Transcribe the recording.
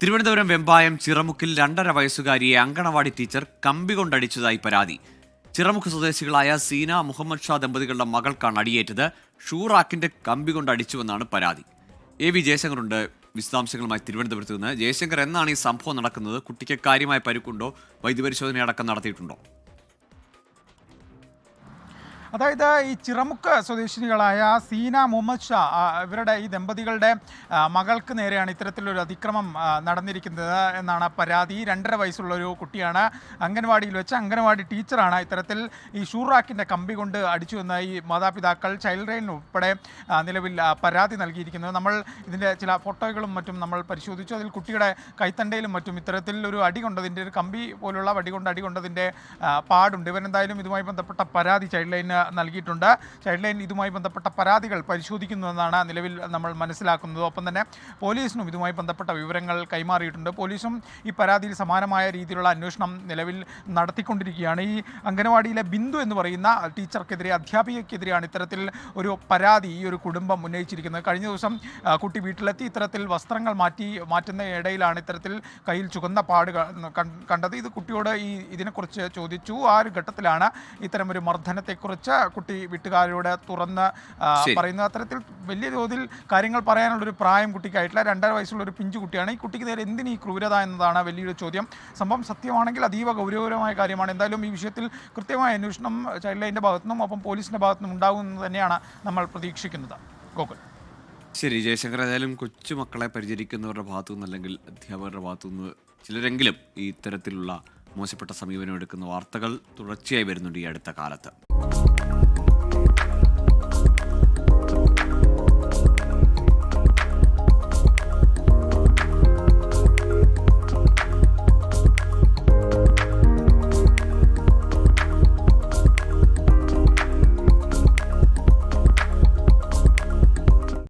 തിരുവനന്തപുരം വെമ്പായം ചിറമുക്കിൽ രണ്ടര വയസ്സുകാരിയെ അങ്കണവാടി ടീച്ചർ കമ്പി കൊണ്ടടിച്ചതായി പരാതി. ചിറമുക്ക് സ്വദേശികളായ സീന മുഹമ്മദ് ഷാ ദമ്പതികളുടെ മകൾക്കാണ് അടിയേറ്റത്. ഷൂറാക്കിന്റെ കമ്പി കൊണ്ട് അടിച്ചുവെന്നാണ് പരാതി. എ വി ജയശങ്കറുണ്ട്. വിശദാംശങ്ങളുമായി തിരുവനന്തപുരത്ത് നിന്ന് ജയശങ്കർ എന്നാണ് ഈ സംഭവം നടക്കുന്നത്? കുട്ടിക്ക് കാര്യമായ പരുക്കുണ്ടോ? വൈദ്യപരിശോധന അടക്കം നടത്തിയിട്ടുണ്ടോ? അതായത് ഈ ചിറമുക്ക് സ്വദേശിനികളായ സീന മുഹമ്മദ് ഷാ ഇവരുടെ ഈ ദമ്പതികളുടെ മകൾക്ക് നേരെയാണ് ഇത്തരത്തിലൊരു അതിക്രമം നടന്നിരിക്കുന്നത് എന്നാണ് പരാതി. രണ്ടര വയസ്സുള്ള ഒരു കുട്ടിയാണ് അംഗൻവാടിയിൽ വെച്ച് അംഗൻവാടി ടീച്ചറാണ് ഇത്തരത്തിൽ ഈ ഷൂറാക്കിന്റെ കമ്പി കൊണ്ട് അടിച്ചു എന്ന ഈ മാതാപിതാക്കൾ ചൈൽഡ് ലൈൻ ഉൾപ്പെടെ നിലവിൽ പരാതി നൽകിയിരിക്കുന്നത്. നമ്മൾ ഇതിന്റെ ചില ഫോട്ടോകളും മറ്റും നമ്മൾ പരിശോധിച്ചു. അതിൽ കുട്ടിയുടെ കൈത്തണ്ടയിലും മറ്റും ഇത്തരത്തിൽ ഒരു അടി കൊണ്ടതിന്റെ ഒരു കമ്പി പോലുള്ള വടി കൊണ്ട് അടി കൊണ്ടതിന്റെ പാടുണ്ട്. ഇവരെന്തായാലും ഇതുമായി ബന്ധപ്പെട്ട പരാതി ചൈൽഡ് ലൈന് നൽകിയിട്ടുണ്ട്. ചൈൽഡ് ലൈൻ ഇതുമായി ബന്ധപ്പെട്ട പരാതികൾ പരിശോധിക്കുന്നുവെന്നാണ് നിലവിൽ നമ്മൾ മനസ്സിലാക്കുന്നത്. ഒപ്പം തന്നെ പോലീസിനും ഇതുമായി ബന്ധപ്പെട്ട വിവരങ്ങൾ കൈമാറിയിട്ടുണ്ട്. പോലീസും ഈ പരാതിയിൽ സമാനമായ രീതിയിലുള്ള അന്വേഷണം നിലവിൽ നടത്തിക്കൊണ്ടിരിക്കുകയാണ്. ഈ അംഗനവാടിയിലെ ബിന്ദു എന്ന് പറയുന്ന ടീച്ചർക്കെതിരെ അധ്യാപികയ്ക്കെതിരെയാണ് ഇത്തരത്തിൽ ഒരു പരാതി ഈ ഒരു കുടുംബം ഉന്നയിച്ചിരിക്കുന്നത്. കഴിഞ്ഞ ദിവസം കുട്ടി വീട്ടിലെത്തി ഇത്തരത്തിൽ വസ്ത്രങ്ങൾ മാറ്റി മാറ്റുന്ന ഇടയിലാണ് ഇത്തരത്തിൽ കയ്യിൽ ചുവന്ന പാടുകൾ കണ്ടത്. ഇത് കുട്ടിയോട് ഈ ഇതിനെക്കുറിച്ച് ചോദിച്ചു. ആ ഒരു ഘട്ടത്തിലാണ് ഇത്തരം ഒരു മർദ്ദനത്തെക്കുറിച്ച് കുട്ടി വീട്ടുകാരോട് തുറന്ന് പറയുന്ന. അത്തരത്തിൽ വലിയ തോതിൽ കാര്യങ്ങൾ പറയാനുള്ള ഒരു പ്രായം കുട്ടിക്കായിട്ടില്ല. രണ്ടര വയസ്സുള്ള ഒരു പിഞ്ചു കുട്ടിയാണ്. ഈ കുട്ടിക്ക് നേരെ എന്തിന് ഈ ക്രൂരത എന്നതാണ് വലിയൊരു ചോദ്യം. സംഭവം സത്യമാണെങ്കിൽ അതീവ ഗൗരവകരമായ കാര്യമാണ്. എന്തായാലും ഈ വിഷയത്തിൽ കൃത്യമായ അന്വേഷണം ചൈൽഡ് ലൈന്റെ ഭാഗത്തുനിന്നും ഒപ്പം പോലീസിന്റെ ഭാഗത്തുനിന്നും ഉണ്ടാകുമെന്ന് തന്നെയാണ് നമ്മൾ പ്രതീക്ഷിക്കുന്നത്. ഗോകുൽ. ശരി ജയശങ്കർ. ഏതായാലും കൊച്ചുമക്കളെ പരിചരിക്കുന്നവരുടെ ഭാഗത്തു നിന്ന് അല്ലെങ്കിൽ അധ്യാപകരുടെ ഭാഗത്തു നിന്ന് ചിലരെങ്കിലും ഈ ഇത്തരത്തിലുള്ള മോശപ്പെട്ട സമീപനം എടുക്കുന്ന വാർത്തകൾ തുടർച്ചയായി വരുന്നുണ്ട് ഈ അടുത്ത കാലത്ത്.